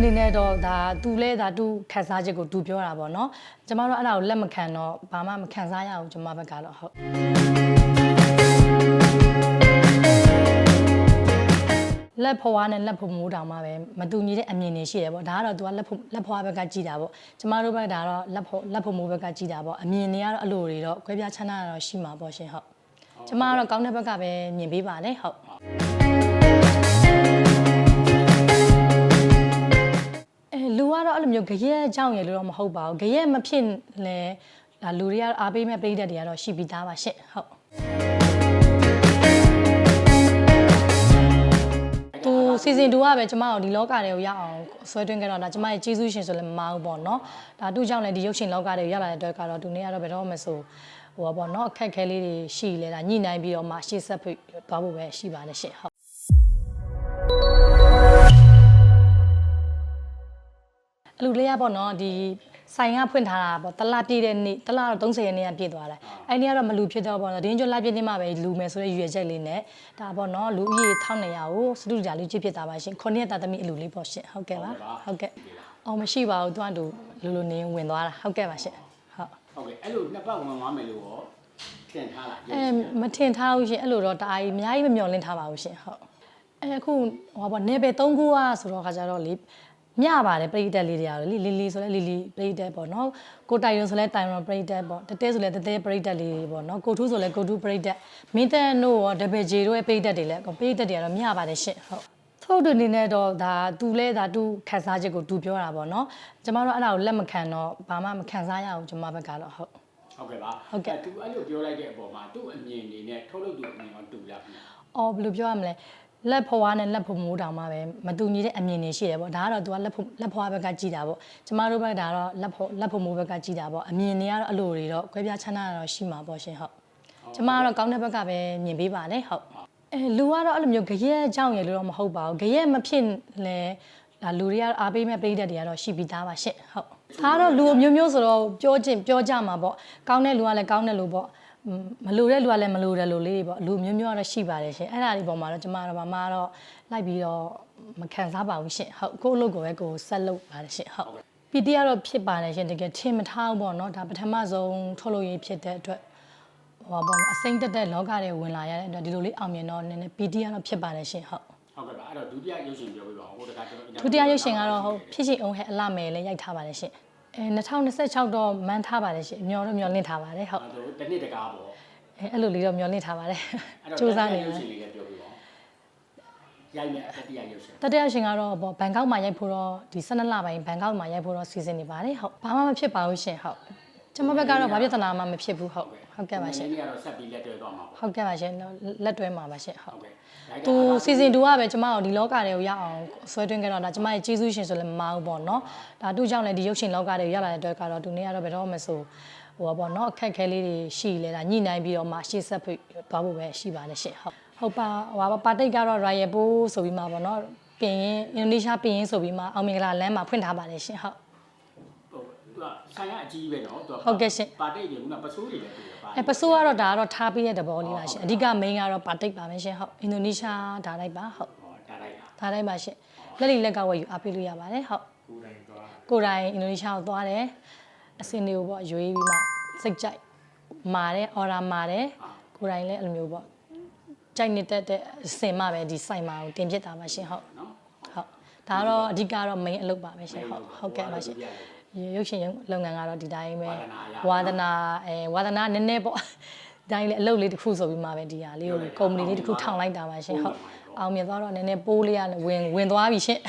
အနေနဲ့တော့ဒါသူလဲဒါသူခန်းစားချက်ကိုသူပြောတာပေါ့နော်ကျမတို့အဲ့ဒါကိုလက်မခံတော့ဘာမှမခံစားရဘူးကျမဘက်ကတော့ဟုတ်လက်ဖွားနဲ့လက်ဖမိုးတောင်မှပဲမတူညီတဲ့အမြင်တွေရှိတယ်ပေါ့ဒါကတော့ तू ကလက်ဖလက်ဖွားဘက်ကကြည်တာပေါ့ကျမတို့ဘက်ဒါတော့လက်ဖွလက်ဖမိုးဘက်ကကြည်တာပေါ့အမြင်တွေကတော့အဲ့လိုတွေတော့ခွဲပြားချမ်းသာတော့ရှိမှာပေါ့ရှင်ဟုတ်ကျမကတော့ကောင်းတဲ့ဘက်ကပဲမြင်ပေးပါတယ်ဟုတ် မျိုးကြရက်အကြောင်းရလို့တော့မဟုတ်ပါဘူးကြရက်မဖြစ်လဲဒါလူတွေကအားပေးမဲ့ပြည်သက်တွေကတော့ရှိပြီးသားပါရှင့်ဟုတ်သူစီဇန်2ကပဲကျမတို့ဒီလောကတွေကိုရအောင်ဆွဲတွင်းခဲ့တော့ဒါကျမရဲ့ကျေးဇူးရှင်ဆိုလည်းမမဟုတ်ပေါ့နော်ဒါသူ့ကြောင့်လည်းဒီရုပ်ရှင်လောကတွေကိုရလာတဲ့အတွက်ကတော့သူနေကတော့ဘယ်တော့မှမဆိုဟိုပါပေါ့နော်အခက်အခဲလေးတွေရှိလဲဒါညှိနှိုင်းပြီးတော့မှရှေ့ဆက်ဖို့သွားဖို့ပဲရှိပါတယ်ရှင့်ဟုတ် အလူလေးရပေါ့နော်ဒီဆိုင်ကဖွင့်ထားတာပေါ့တလားပြည့်တဲ့နေ့တလားတော့30ရက်နေ့ကပြည့်သွားတယ်အဲ့ဒီကတော့မလူဖြစ်တော့ပေါ့နော်ဒင်းကျွတ်လိုက်ပြည့်နေမှာပဲလူမယ်ဆိုတဲ့ရွေချက်လေးနဲ့ဒါပေါ့နော်လူဦးရေ1200ကိုစတူဒီယာလေးကြည့်ဖြစ်တာပါရှင်ခုနှစ်သားသမီးအလူလေးပေါ့ရှင်ဟုတ်ကဲ့ပါဟုတ်ကဲ့အော်မရှိပါဘူးသူကတူလူလူနေဝင်သွားတာဟုတ်ကဲ့ပါရှင်ဟုတ်ဟုတ်ကဲ့အဲ့လိုနှစ်ပတ်ဝင်သွားမယ်လို့ရောတင်ထားလားအဲမထင်ထားဘူးရှင်အဲ့လိုတော့တအားကြီးအများကြီးမမျှော်လင့်ထားပါဘူးရှင်ဟုတ်အဲအခုဟောပေါ့နေပဲ3ခုอ่ะဆိုတော့ခါကြတော့လေ မြပါတယ်ပရိသတ်လေးတွေရတယ်လီလီလီဆိုလဲလီလီပရိသတ်ပေါ့နော်ကိုတိုင်ရုံဆိုလဲတိုင်ရုံပရိသတ်ပေါ့တတဲဆိုလဲတတဲပရိသတ်လေးတွေပေါ့နော်ကိုထူးဆိုလဲကိုထူးပရိသတ်မင်းတန်တို့ရောဒဘယ်ဂျေတို့ရဲ့ပရိသတ်တွေလဲပရိသတ်တွေကတော့မြပါတယ်ရှင့်ဟုတ်ထုတ်တူအနေနဲ့တော့ဒါသူလဲဒါသူခန်းစားချက်ကိုသူပြောတာပေါ့နော်ကျမတို့အဲ့ဒါကိုလက်မခံတော့ဘာမှမခံစားရဘူးကျမဘက်ကတော့ဟုတ်ဟုတ်ကဲ့ပါဟုတ်ကဲ့သူအဲ့လိုပြောလိုက်တဲ့အပေါ်မှာသူ့အမြင်နေနဲ့ထုတ်လုပ်သူအမြင်ရောတူလားခင်ဗျာအော်ဘယ်လိုပြောရမလဲ လက်ဖွားနဲ့လက်ဖမိုးတောင်မှပဲမတူညီတဲ့အမြင်တွေရှိတယ်ပေါ့ဒါကတော့ तू ကလက်ဖလက်ဖွားဘက်ကကြည်တာပေါ့ကျမတို့ဘက်ဒါတော့လက်ဖလက်ဖမိုးဘက်ကကြည်တာပေါ့အမြင်တွေကတော့အဲ့လိုတွေတော့ခွဲပြားချမ်းသာတော့ရှိမှာပေါ့ရှင်ဟုတ်ကျမကတော့ကောင်းတဲ့ဘက်ကပဲမြင်ပေးပါတယ်ဟုတ်အဲလူကတော့အဲ့လိုမျိုးကြရက်အကြောင်းရလို့တော့မဟုတ်ပါဘူးကြရက်မဖြစ်လဲဒါလူတွေကအားပေးမဲ့ပြည်သက်တွေကတော့ရှိပြီးသားပါရှင့်ဟုတ်ဒါကတော့လူအမျိုးမျိုးဆိုတော့ပြောချင်းပြောကြမှာပေါ့ကောင်းတဲ့လူကလည်းကောင်းတဲ့လူပေါ့อืม မလိုတဲ့လူကလည်းမလိုတဲ့လူလေးတွေပေါ့လူအမျိုးမျိုးကတော့ရှိပါတယ်ရှင်အဲ့ဒါဒီပုံမှာတော့ကျမတော့မမတော့လိုက်ပြီးတော့မခံစားပါဘူးရှင်ဟုတ်ကိုယ့်အလုပ်ကိုပဲကိုယ်ဆက်လုပ်ပါတယ်ရှင်ဟုတ်ပီတီကတော့ဖြစ်ပါတယ်ရှင်တကယ်ထင်မထားဘူးပေါ့နော်ဒါပထမဆုံးထုတ်လို့ရဖြစ်တဲ့အတွက်ဟိုပါဘောနော်အစိမ့်တက်တဲ့လောကတွေဝင်လာရတဲ့အတွက်ဒီလိုလေးအောင်မြင်တော့နည်းနည်း PT ကတော့ဖြစ်ပါတယ်ရှင်ဟုတ်ဟုတ်ကဲ့ပါအဲ့တော့ဒုတိယရုပ်ရှင်ပြောပြပါဦးဟိုတခါကျွန်တော်ဒုတိယရုပ်ရှင်ကတော့ဟုတ်ဖြစ်ရှင်အောင်ဟဲ့အလှမယ်လည်းရိုက်ထားပါတယ်ရှင် အဲ2026တော့မန်းထားပါတယ်ရှင်မျောတော့မျောလင့်ထားပါတယ်ဟုတ်အဲ့တော့တစ်နှစ်တကားပေါ့အဲအဲ့လိုလေးတော့မျောလင့်ထားပါတယ်အဲ့တော့စူးစမ်းနေရုပါပ်ရှင်လေးလည်းပြောပြပါဦးရိုက်မယ်တတိယရုပ်ရှင်တတိယရှင်ကတော့ဘောဘန်ကောက်မှာရိုက်ဖို့တော့ဒီ12လပိုင်းဘန်ကောက်မှာရိုက်ဖို့တော့စီစဉ်နေပါတယ်ဟုတ်ဘာမှမဖြစ်ပါဘူးရှင်ဟုတ် ကျွန်မဘက်ကတော့ဘာပြဿနာမှမဖြစ်ဘူးဟုတ်ဟုတ်ကဲ့ပါရှင်ဒီနေ့ကတော့ဆက်ပြီးလက်တွဲသွားမှာပေါ့ဟုတ်ကဲ့ပါရှင်လက်တွဲမှာပါရှင်ဟုတ်ဟုတ်ကဲ့ဒါကသူစီဇန်2ကပဲကျမတို့ဒီလောကတွေကိုရအောင်ဆွဲတွင်းခဲ့တော့ဒါကျမရဲ့ကျေးဇူးရှင်ဆိုလည်းမမဟုတ်ပေါ့နော်ဒါသူ့ကြောင့်လည်းဒီရုပ်ရှင်လောကတွေကိုရလာတဲ့အတွက်ကတော့သူနေကတော့ဘယ်တော့မှမဆိုဟိုပါပေါ့နော်အခက်အခဲလေးတွေရှိလဲဒါညှိနှိုင်းပြီးတော့မှရှေ့ဆက်ဖို့သွားဖို့ပဲရှိပါတယ်ရှင့်ဟုတ်ဟုတ်ပါဟိုပါပါတိတ်ကတော့ Royal Pool ဆိုပြီးမှပေါ့နော်ပြင်ရင်အင်ဒိုနီးရှားပြင်ရင်ဆိုပြီးမှအောင်မင်္ဂလာလမ်းမှာဖွင့်ထားပါတယ်ရှင်ဟုတ်ဟို သူကဆိုင်ကအကြီးပဲနော်သူကဟုတ်ကဲ့ရှင်ပါတိတ်တွေကပစိုးတွေလည်းတူတယ်ပါအဲပစိုးကတော့ဒါကတော့ထားပြီးတဲ့သဘောလေးပါရှင်အဓိက main ကတော့ပါတိတ်ပါပဲရှင်ဟုတ်အင်ဒိုနီးရှားဒါလိုက်ပါဟုတ်ဟောဒါလိုက်လားဒါတိုင်းပါရှင်လက်လီလက်ကဝယ်ယူအားပေးလို့ရပါတယ်ဟုတ်ကိုယ်တိုင်သွားကိုယ်တိုင်အင်ဒိုနီးရှားကိုသွားတယ်အစင်းတွေကိုပေါ့ရွေးပြီးမှစိတ်ကြိုက်မာတယ်အော်ရာမာတယ်ကိုယ်တိုင်လည်းအဲ့လိုမျိုးပေါ့ကြိုက်နေတတ်တဲ့အစင်မှပဲဒီစိုက်မှာကိုတင်ပြတာပါရှင်ဟုတ်နော်ဟုတ်ဒါကတော့အဓိကတော့ main အလုပ်ပါပဲရှင်ဟုတ်ဟုတ်ကဲ့ပါရှင် ရုပ်ရှင်လုပ်ငန်းကတော့ဒီတိုင်းပဲဝါသနာအဲဝါသနာနည်းနည်းပေါ့ဒီတိုင်းလေအလုပ်လေးတစ်ခုဆိုပြီးမှပဲဒီဟာလေးကိုကုမ္ပဏီလေးတစ်ခုထောင်လိုက်တာပါရှင်ဟုတ်အောင်မြင်သွားတော့နည်းနည်းပိုးလေးကဝင်ဝင်သွားပြီရှင်